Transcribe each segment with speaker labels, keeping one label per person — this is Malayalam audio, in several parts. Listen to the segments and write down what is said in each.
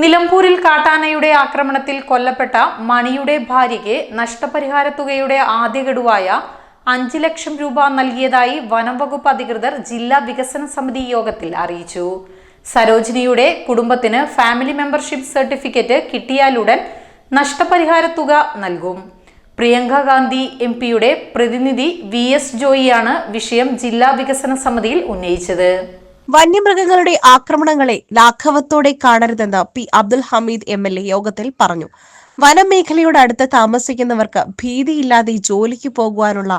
Speaker 1: നിലമ്പൂരിൽ കാട്ടാനയുടെ ആക്രമണത്തിൽ കൊല്ലപ്പെട്ട മണിയുടെ ഭാര്യയ്ക്ക് നഷ്ടപരിഹാര തുകയുടെ ആദ്യ ഗഡുവായ അഞ്ച് ലക്ഷം രൂപ നൽകിയതായി വനം വകുപ്പ് അധികൃതർ ജില്ലാ വികസന സമിതി യോഗത്തിൽ അറിയിച്ചു. സരോജിനിയുടെ കുടുംബത്തിന് ഫാമിലി മെമ്പർഷിപ്പ് സർട്ടിഫിക്കറ്റ് കിട്ടിയാലുടൻ നഷ്ടപരിഹാര തുക നൽകും. പ്രിയങ്ക ഗാന്ധി എം പിയുടെ പ്രതിനിധി വി എസ് ജോയിയാണ് വിഷയം ജില്ലാ വികസന സമിതിയിൽ ഉന്നയിച്ചത്.
Speaker 2: വന്യമൃഗങ്ങളുടെ ആക്രമണങ്ങളെ ലാഘവത്തോടെ കാണരുതെന്ന് P Abdul Hameed M L A യോഗത്തിൽ പറഞ്ഞു. വനമേഖലയോട് അടുത്ത് താമസിക്കുന്നവർക്ക് ഭീതിയില്ലാതെ ജോലിക്ക് പോകുവാനുള്ള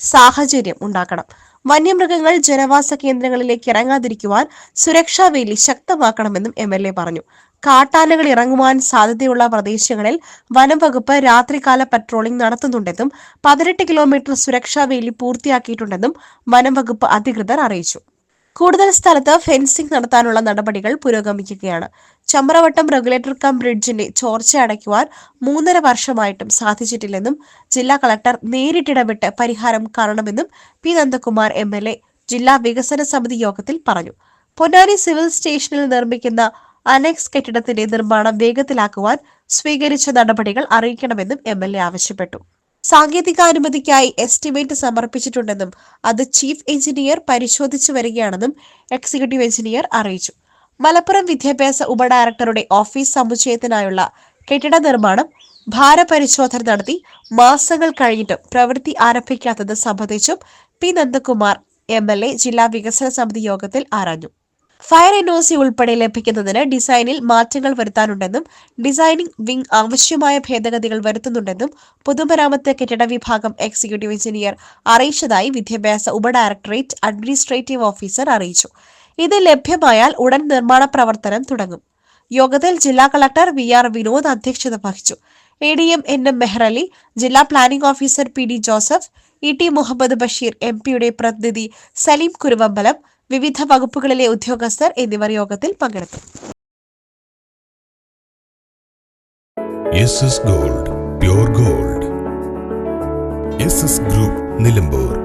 Speaker 2: സാഹചര്യം ഉണ്ടാക്കണം. വന്യമൃഗങ്ങൾ ജനവാസ കേന്ദ്രങ്ങളിലേക്ക് ഇറങ്ങാതിരിക്കുവാൻ സുരക്ഷാ വേലി ശക്തമാക്കണമെന്നും എം എൽ എ പറഞ്ഞു. കാട്ടാനകൾ ഇറങ്ങുവാൻ സാധ്യതയുള്ള പ്രദേശങ്ങളിൽ വനം വകുപ്പ് രാത്രികാല പട്രോളിംഗ് നടത്തുന്നുണ്ടെന്നും പതിനെട്ട് കിലോമീറ്റർ സുരക്ഷാ വേലി പൂർത്തിയാക്കിയിട്ടുണ്ടെന്നും വനം വകുപ്പ് അധികൃതർ അറിയിച്ചു. കൂടുതൽ സ്ഥലത്ത് ഫെൻസിംഗ് നടത്താനുള്ള നടപടികൾ പുരോഗമിക്കുകയാണ്. ചമ്രവട്ടം റെഗുലേറ്റർ കം ബ്രിഡ്ജിന്റെ ചോർച്ച അടയ്ക്കുവാൻ മൂന്നര വർഷമായിട്ടും സാധിച്ചിട്ടില്ലെന്നും ജില്ലാ കളക്ടർ നേരിട്ടിടപെട്ട് പരിഹാരം കാണണമെന്നും P Nandakumar M L A ജില്ലാ വികസന സമിതി യോഗത്തിൽ പറഞ്ഞു. പൊന്നാനി സിവിൽ സ്റ്റേഷനിൽ നിർമ്മിക്കുന്ന അനക്സ് കെട്ടിടത്തിന്റെ നിർമ്മാണം വേഗത്തിലാക്കുവാൻ സ്വീകരിച്ച നടപടികൾ അറിയിക്കണമെന്നും എം ആവശ്യപ്പെട്ടു. സാങ്കേതികാനുമതിക്കായി എസ്റ്റിമേറ്റ് സമർപ്പിച്ചിട്ടുണ്ടെന്നും അത് ചീഫ് എഞ്ചിനീയർ പരിശോധിച്ചു വരികയാണെന്നും എക്സിക്യൂട്ടീവ് എഞ്ചിനീയർ അറിയിച്ചു. മലപ്പുറം വിദ്യാഭ്യാസ ഉപഡയറക്ടറുടെ ഓഫീസ് സമുച്ചയത്തിനായുള്ള കെട്ടിട നിർമ്മാണം ഭാരപരിശോധന നടത്തി മാസങ്ങൾ കഴിഞ്ഞിട്ടും പ്രവൃത്തി ആരംഭിക്കാത്തത് സംബന്ധിച്ചും P. Nandakumar M. L. A ജില്ലാ വികസന സമിതി യോഗത്തിൽ ആരാഞ്ഞു. ഫയർ എൻ ഒ സി ഉൾപ്പെടെ ലഭിക്കുന്നതിന് ഡിസൈനിൽ മാറ്റങ്ങൾ വരുത്താനുണ്ടെന്നും ഡിസൈനിംഗ് വിംഗ് ആവശ്യമായ ഭേദഗതികൾ വരുത്തുന്നുണ്ടെന്നും പൊതുമരാമത്ത് കെട്ടിട വിഭാഗം എക്സിക്യൂട്ടീവ് എഞ്ചിനീയർ അറിയിച്ചതായി വിദ്യാഭ്യാസ ഉപഡയറക്ടറേറ്റ് അഡ്മിനിസ്ട്രേറ്റീവ് ഓഫീസർ അറിയിച്ചു. ഇത് ലഭ്യമായാൽ ഉടൻ നിർമ്മാണ പ്രവർത്തനം തുടങ്ങും. യോഗത്തിൽ ജില്ലാ കളക്ടർ വി ആർ വിനോദ് അധ്യക്ഷത വഹിച്ചു. A D M N M Mehrali ജില്ലാ planning officer P D Joseph E T Muhammad Basheer M പിയുടെ പ്രതിനിധി സലീം കുരുവമ്പലം വിവിധ വകുപ്പുകളിലെ ഉദ്യോഗസ്ഥർ എന്നിവർ യോഗത്തിൽ പങ്കെടുത്തു.
Speaker 3: Gold gold group Nilambur